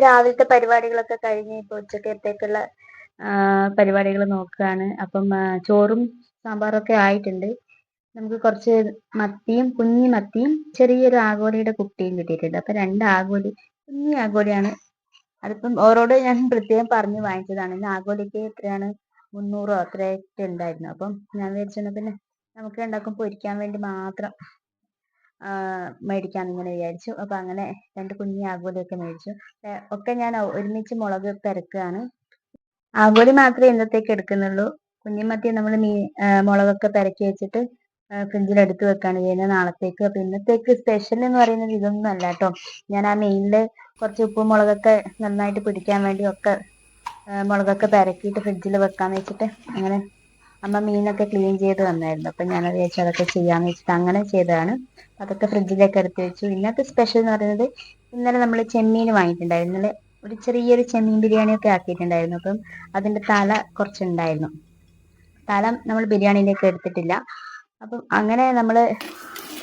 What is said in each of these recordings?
രാവിലത്തെ പരിപാടികളൊക്കെ കഴിഞ്ഞ് ഇപ്പൊ ഉച്ചക്കത്തേക്കുള്ള പരിപാടികൾ നോക്കുകയാണ് അപ്പം ചോറും സാമ്പാറും ഒക്കെ ആയിട്ടുണ്ട്. നമുക്ക് കുറച്ച് മത്തിയും കുഞ്ഞി മത്തിയും ചെറിയൊരു ആഗോലിയുടെ കുട്ടിയും കിട്ടിയിട്ടുണ്ട്. അപ്പൊ രണ്ട് ആഗോലി കുഞ്ഞി ആഗോലിയാണ് അതിപ്പം ഓരോട് ഞാൻ പ്രത്യേകം പറഞ്ഞു വാങ്ങിച്ചതാണ്. ഇന്ന് ആഗോലിക്ക് എത്രയാണ്? മുന്നൂറോ അത്രയൊക്കെ ഉണ്ടായിരുന്നു. അപ്പം ഞാൻ വിചാരിച്ചു പിന്നെ നമുക്ക് രണ്ടാക്കും പൊരിക്കാൻ വേണ്ടി മാത്രം മേടിക്കാമെന്ന് ഇങ്ങനെ വിചാരിച്ചു. അപ്പം അങ്ങനെ രണ്ട് കുഞ്ഞി ആഗോലിയൊക്കെ മേടിച്ചു. ഒക്കെ ഞാൻ ഒരുമിച്ച് മുളക് പെരക്കുകയാണ്. ആഗോലി മാത്രമേ ഇന്നത്തേക്ക് എടുക്കുന്നുള്ളൂ. കുഞ്ഞിമത്തി നമ്മൾ മീ മുളകൊക്കെ പെരക്കി വെച്ചിട്ട് ഫ്രിഡ്ജിൽ എടുത്ത് വെക്കാണ് ചെയ്യുന്നത് നാളത്തേക്ക്. അപ്പൊ ഇന്നത്തേക്ക് സ്പെഷ്യൽ എന്ന് പറയുന്നത് ഇതൊന്നും അല്ല കേട്ടോ. ഞാൻ ആ മീനിൽ കുറച്ച് ഉപ്പും മുളകൊക്കെ നന്നായിട്ട് പിടിക്കാൻ വേണ്ടി ഒക്കെ മുളകൊക്കെ പെരക്കിയിട്ട് ഫ്രിഡ്ജിൽ വെക്കാന്ന് വെച്ചിട്ട് അങ്ങനെ അമ്മ മീനൊക്കെ ക്ലീൻ ചെയ്ത് തന്നായിരുന്നു. അപ്പം ഞാൻ വിചാരിച്ചു അതൊക്കെ ചെയ്യാന്ന് വെച്ചിട്ട് അങ്ങനെ ചെയ്തതാണ്. അതൊക്കെ ഫ്രിഡ്ജിലേക്ക് എടുത്ത് വെച്ചു. ഇന്നത്തെ സ്പെഷ്യൽ എന്ന് പറയുന്നത് ഇന്നലെ നമ്മൾ ചെമ്മീൻ വാങ്ങിയിട്ടുണ്ടായിരുന്നു. ഇന്നലെ ഒരു ചെറിയൊരു ചെമ്മീൻ ബിരിയാണിയൊക്കെ ആക്കിയിട്ടുണ്ടായിരുന്നു. അപ്പം അതിന്റെ തല കുറച്ചുണ്ടായിരുന്നു. തല നമ്മൾ ബിരിയാണിയിലേക്ക് എടുത്തിട്ടില്ല. അപ്പം അങ്ങനെ നമ്മൾ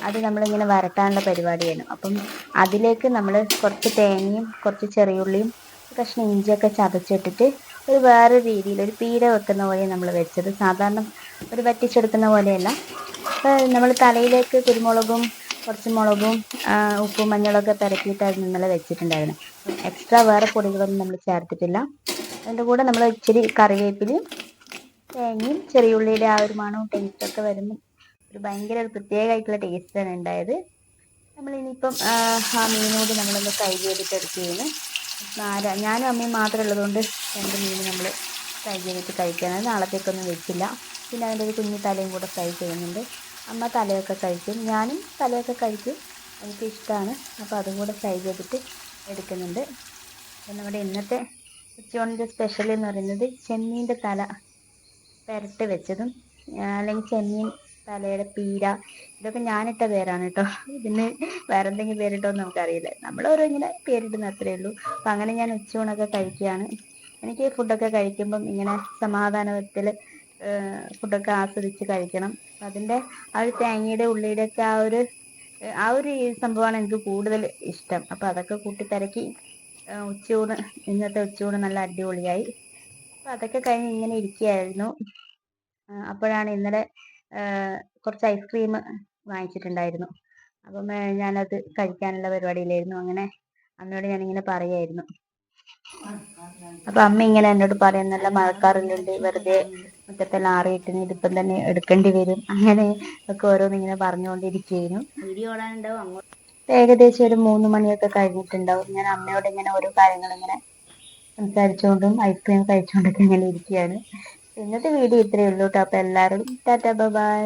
അത് നമ്മളിങ്ങനെ വരട്ടാനുള്ള പരിപാടിയായിരുന്നു. അപ്പം അതിലേക്ക് നമ്മൾ കുറച്ച് തേങ്ങയും കുറച്ച് ചെറിയുള്ളിയും കഷ്ണം ഇഞ്ചിയൊക്കെ ചതച്ചിട്ടിട്ട് ഒരു വേറെ രീതിയിൽ ഒരു പീര വെക്കുന്ന പോലെ നമ്മൾ വെച്ചത്. സാധാരണ ഒരു വറ്റിച്ചെടുക്കുന്ന പോലെയല്ല. നമ്മൾ തലയിലേക്ക് കുരുമുളകും കുറച്ച് മുളകും ഉപ്പും മഞ്ഞളൊക്കെ പെരക്കിയിട്ടായിരുന്നു ഇന്നലെ വെച്ചിട്ടുണ്ടായിരുന്നു എക്സ്ട്രാ വേറെ പൊടികളൊന്നും നമ്മൾ ചേർത്തിട്ടില്ല. അതിന്റെ കൂടെ നമ്മൾ ഇച്ചിരി കറിവേപ്പിലയും തേങ്ങയും ചെറിയ ഉള്ളിയുടെ ആ ഒരു മണവും ടേസ്റ്റൊക്കെ വരുന്നു ഒരു ഭയങ്കര ഒരു പ്രത്യേകമായിട്ടുള്ള ടേസ്റ്റാണ് ഉണ്ടായത്. നമ്മൾ ഇനിയിപ്പം ആ മീനോട് നമ്മളൊന്ന് ഫ്രൈ ചെയ്തിട്ട് നാല ഞാനും അമ്മയും മാത്രമേ ഉള്ളതുകൊണ്ട് രണ്ട് മീൻ നമ്മൾ ഫ്രൈ ചെയ്തിട്ട് കഴിക്കാനാണ്. നാളത്തേക്കൊന്നും വെക്കില്ല. പിന്നെ അതിന്റെ ഒരു കുഞ്ഞു തലയും കൂടെ ഫ്രൈ ചെയ്യുന്നുണ്ട്. അമ്മ തലയൊക്കെ കഴിക്കും. ഞാനും തലയൊക്കെ കഴിക്കും. എനിക്ക് ഇഷ്ടമാണ് അപ്പോൾ അതും കൂടെ ഫ്രൈ ചെയ്തിട്ട് എടുക്കുന്നുണ്ട്. നമ്മുടെ ഇന്നത്തെ ഉച്ചയോണിന്റെ സ്പെഷ്യൽ എന്ന് പറയുന്നത് ചെമ്മീന്റെ തല പുരട്ടി വെച്ചതും അല്ലെങ്കിൽ ചെമ്മീൻ തലയുടെ പീര ഇതൊക്കെ ഞാനിട്ട പേരാണ് കേട്ടോ ഇതിന് വേറെ എന്തെങ്കിലും പേരിട്ടോ നമുക്കറിയില്ല. നമ്മൾ ഓരോ ഇങ്ങനെ പേരിടുന്ന അത്രയേ ഉള്ളൂ. അപ്പം അങ്ങനെ ഞാൻ ഉച്ചയൂണൊക്കെ കഴിക്കുകയാണ്. എനിക്ക് ഫുഡൊക്കെ കഴിക്കുമ്പം ഇങ്ങനെ സമാധാനത്തിൽ ഫുഡൊക്കെ ആസ്വദിച്ച് കഴിക്കണം. അതിന്റെ ആ ഒരു തേങ്ങയുടെ ഉള്ളിയുടെ ഒക്കെ ആ ഒരു ആ ഒരു സംഭവമാണ് എനിക്ക് കൂടുതൽ ഇഷ്ടം. അപ്പോൾ അതൊക്കെ കൂട്ടി തിരക്കി ഉച്ചയൂണ് ഇന്നത്തെ ഉച്ചയൂണ് നല്ല അടിപൊളിയായി. അപ്പോൾ അതൊക്കെ കഴിഞ്ഞ് ഇങ്ങനെ ഇരിക്കുകയായിരുന്നു. അപ്പോഴാണ് ഇന്നലെ കുറച്ച് ഐസ്ക്രീം വാങ്ങിച്ചിട്ടുണ്ടായിരുന്നു. അപ്പം ഞാനത് കഴിക്കാനുള്ള പരിപാടിയിലായിരുന്നു. അങ്ങനെ അമ്മയോട് ഞാനിങ്ങനെ പറയായിരുന്നു. അപ്പൊ അമ്മ ഇങ്ങനെ എന്നോട് പറയും നല്ല മഴക്കാറുണ്ട്. വെറുതെ മുറ്റത്തെല്ലാം ആറിയിട്ട് ഇതിപ്പം തന്നെ എടുക്കേണ്ടി വരും. അങ്ങനെ ഒക്കെ ഓരോന്ന് ഇങ്ങനെ പറഞ്ഞുകൊണ്ടിരിക്കുന്നു ഏകദേശം ഒരു മൂന്ന് മണിയൊക്കെ കഴിഞ്ഞിട്ടുണ്ടാവും. ഞാൻ അമ്മയോട് ഇങ്ങനെ ഓരോ കാര്യങ്ങൾ ഇങ്ങനെ സംസാരിച്ചുകൊണ്ടും ഐസ്ക്രീം കഴിച്ചുകൊണ്ടൊക്കെ ഇങ്ങനെ ഇരിക്കുകയാണ്. ഇന്നത്തെ വീഡിയോ ഇത്രയേ ഉള്ളൂ കേട്ടോ. അപ്പോൾ എല്ലാവരും ടാറ്റാ ബൈ.